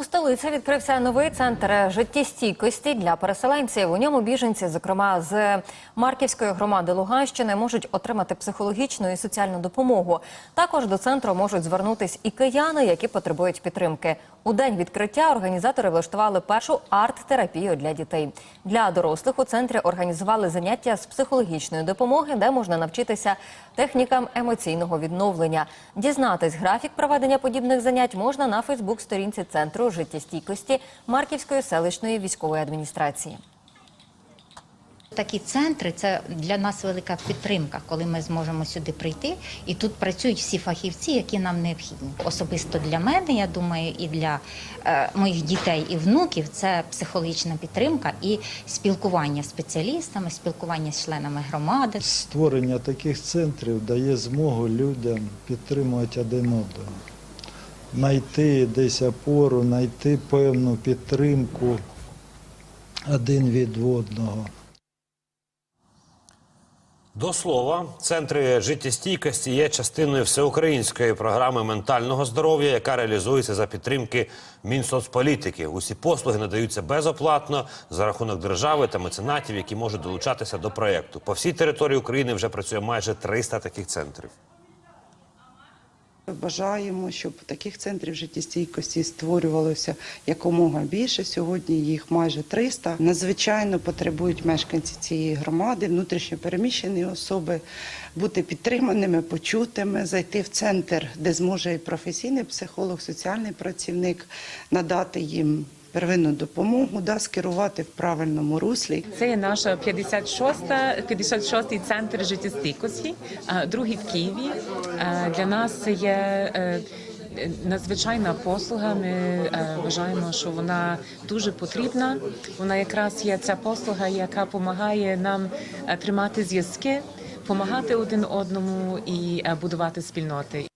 У столиці відкрився новий центр життєстійкості для переселенців. У ньому біженці, зокрема з Марківської громади Луганщини, можуть отримати психологічну і соціальну допомогу. Також до центру можуть звернутись і кияни, які потребують підтримки. У день відкриття організатори влаштували першу арт-терапію для дітей. Для дорослих у центрі організували заняття з психологічної допомоги, де можна навчитися технікам емоційного відновлення. Дізнатись графік проведення подібних занять можна на Фейсбук-сторінці центру життєстійкості Марківської селищної військової адміністрації. Такі центри це для нас велика підтримка, коли ми зможемо сюди прийти. І тут працюють всі фахівці, які нам необхідні. Особисто для мене, я думаю, і для е, моїх дітей і внуків це психологічна підтримка і спілкування з спеціалістами, спілкування з членами громади. Створення таких центрів дає змогу людям підтримувати один одного, знайти десь опору, знайти певну підтримку один від одного. До слова, центри життєстійкості є частиною всеукраїнської програми ментального здоров'я, яка реалізується за підтримки Мінсоцполітики. Усі послуги надаються безоплатно за рахунок держави та меценатів, які можуть долучатися до проєкту. По всій території України вже працює майже 300 таких центрів. Бажаємо, щоб таких центрів життєстійкості створювалося якомога більше. Сьогодні їх майже 300. Надзвичайно потребують мешканці цієї громади, внутрішньо переміщені особи бути підтриманими, почутими, зайти в центр, де зможе і професійний психолог, соціальний працівник надати їм первинну допомогу, да, скерувати в правильному руслі. Це є наша 56-та, 56-й центр життєстійкості, другий в Києві. Для нас це є е, надзвичайна послуга. Ми е, вважаємо, що вона дуже потрібна. Вона якраз є ця послуга, яка допомагає нам е, тримати зв'язки. Помагати один одному і будувати спільноти.